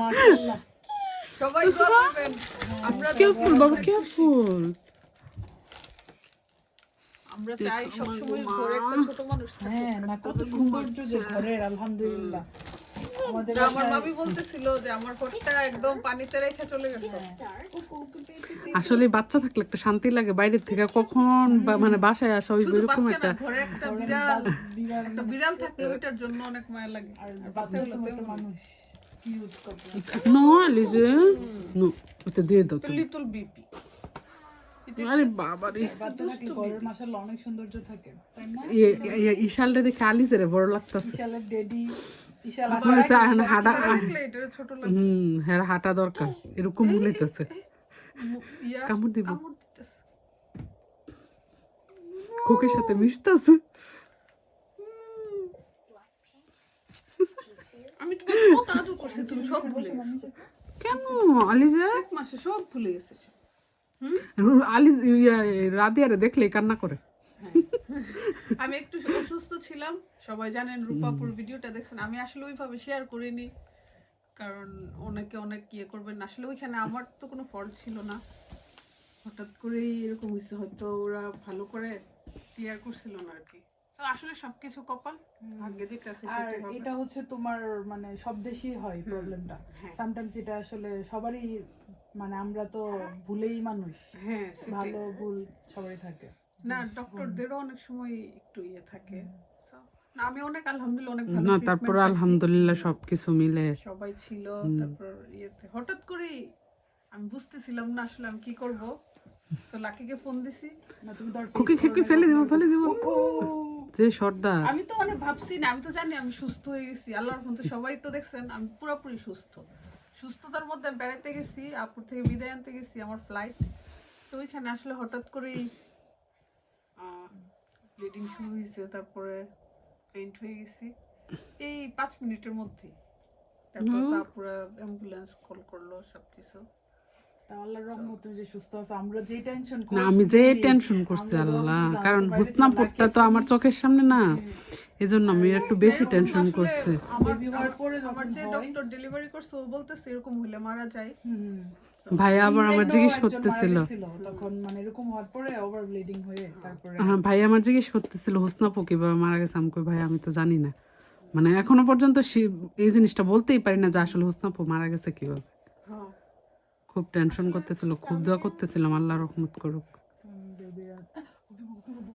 মাশাআল্লাহ। সবাই দোয়া করবেন। আমরা কেয়ারফুল বাবা কেয়ারফুল আমরা চাই সবসময় ঘরে একটা ছোট মানুষ থাকুক। হ্যাঁ না কত সৌন্দর্য যে ঘরের আলহামদুলিল্লাহ। আমার ভাবি বলতেছিল যে আমার ঘরটা একদম পানিতে রেখে চলে গেছে। আসলে বাচ্চা থাকলে একটা শান্তি লাগে বাইরের থেকে কখন মানে বাসায় আসা ওই শুধু এরকম একটা ঘরে একটা বিড়াল বিড়াল একটা বিড়াল থাকলে ওইটার জন্য অনেক মায়া লাগে। আর বাচ্চাগুলো তো মানুষ। নো আলিজে নো ওটা দিয়ে দাও তুমি। লিটল বিপি আরে বাবা রে বাচ্চা থাকলে অনেক সৌন্দর্য থাকে তাই না ইশালটা দেখে আলিজের বড় লাগতেছে। ইশালের ডেডি ইশাল হচ্ছে এখন হাঁটা থাকলে এটা ছোট লাগে হুম হ্যাঁ হাঁটা দরকার। এরকম বলিতেছে। কামড় দিব। খুকের সাথে মিশতেছে। আমি তো কত আদর করছি তুমি সব ভুলে গেছো। কেন? আলিজে? এক মাসে সব ভুলে গেছে। আলিজ রাদিয়ারে দেখলে কান্না করে। আমি একটু অসুস্থ ছিলাম সবাই জানেন রূপাপুর ভিডিওটা দেখছেন। আমি আসলে ওইভাবে শেয়ার করিনি কারণ অনেকে অনেক ইয়ে করবেন আসলে ওইখানে আমার তো কোনো ফল্ট ছিল না। হঠাৎ করেই এরকম হয়েছে হয়তো ওরা ভালো করে ক্লিয়ার করছিল না আর কি। তো আসলে সবকিছু কপাল ভাগ্যে যেটা আর এটা হচ্ছে তোমার মানে সব দেশেই হয় প্রবলেমটা সামটাইমস এটা আসলে সবারই মানে আমরা তো ভুলেই মানুষ হ্যাঁ ভালো ভুল সবারই থাকে না ডক্টরদেরও অনেক সময় একটু ইয়ে থাকে না আমি অনেক আলহামদুলিল্লাহ অনেক ভালো না তারপর আলহামদুলিল্লাহ সবকিছু মিলে সবাই ছিল তারপর ইয়েতে হঠাৎ করেই আমি বুঝতেছিলাম না আসলে আমি কি করব তো লাকিকে ফোন দিছি না তুমি খুকি ফেলে দিব ফেলে দিব যে সর্দার। আমি তো মানে ভাবছি না আমি তো জানি আমি সুস্থ হয়ে গেছি। আল্লাহর ফোন তো সবাই তো দেখছেন আমি পুরোপুরি সুস্থ। সুস্থতার মধ্যে বেড়াতে গেছি আপুর থেকে বিদায় আনতে গেছি আমার ফ্লাইট তো ওইখানে আসলে হঠাৎ করেই ব্লিডিং শুরু হয়েছে তারপরে পেইন্ট হয়ে গেছি। এই পাঁচ মিনিটের মধ্যেই। তারপর তারপরে অ্যাম্বুলেন্স কল করল সবকিছু। তা না আমি যে টেনশন করছি আল্লাহ। কারণ হুসনাপুরটা তো আমার চোখের সামনে না। এজন্য আমি একটু বেশি টেনশন করছি। আমার বেবি হওয়ার পরে আমার যখন যে ডক্টর ডেলিভারি করছে ও বলতেছে এরকম হইলে মারা যায়। হুম আবার আমার জিজ্ঞেস করতেছিল মারা গেছিল, তখন মানে এরকম হওয়ার পরে ওভার ব্লিডিং হয়ে তারপরে হ্যাঁ ভাই আমার জিজ্ঞেস করতেছিল হুসনাপু কীভাবে মারা গেছে? আমি ভাই আমি তো জানি না। মানে এখনও পর্যন্ত এই জিনিসটা বলতেই পারি না যে আসলে হুসনাপু মারা গেছে কীভাবে। হ্যাঁ খুব টেনশন করতেছিল খুব দোয়া করতেছিলাম আল্লাহ রহমত করুক।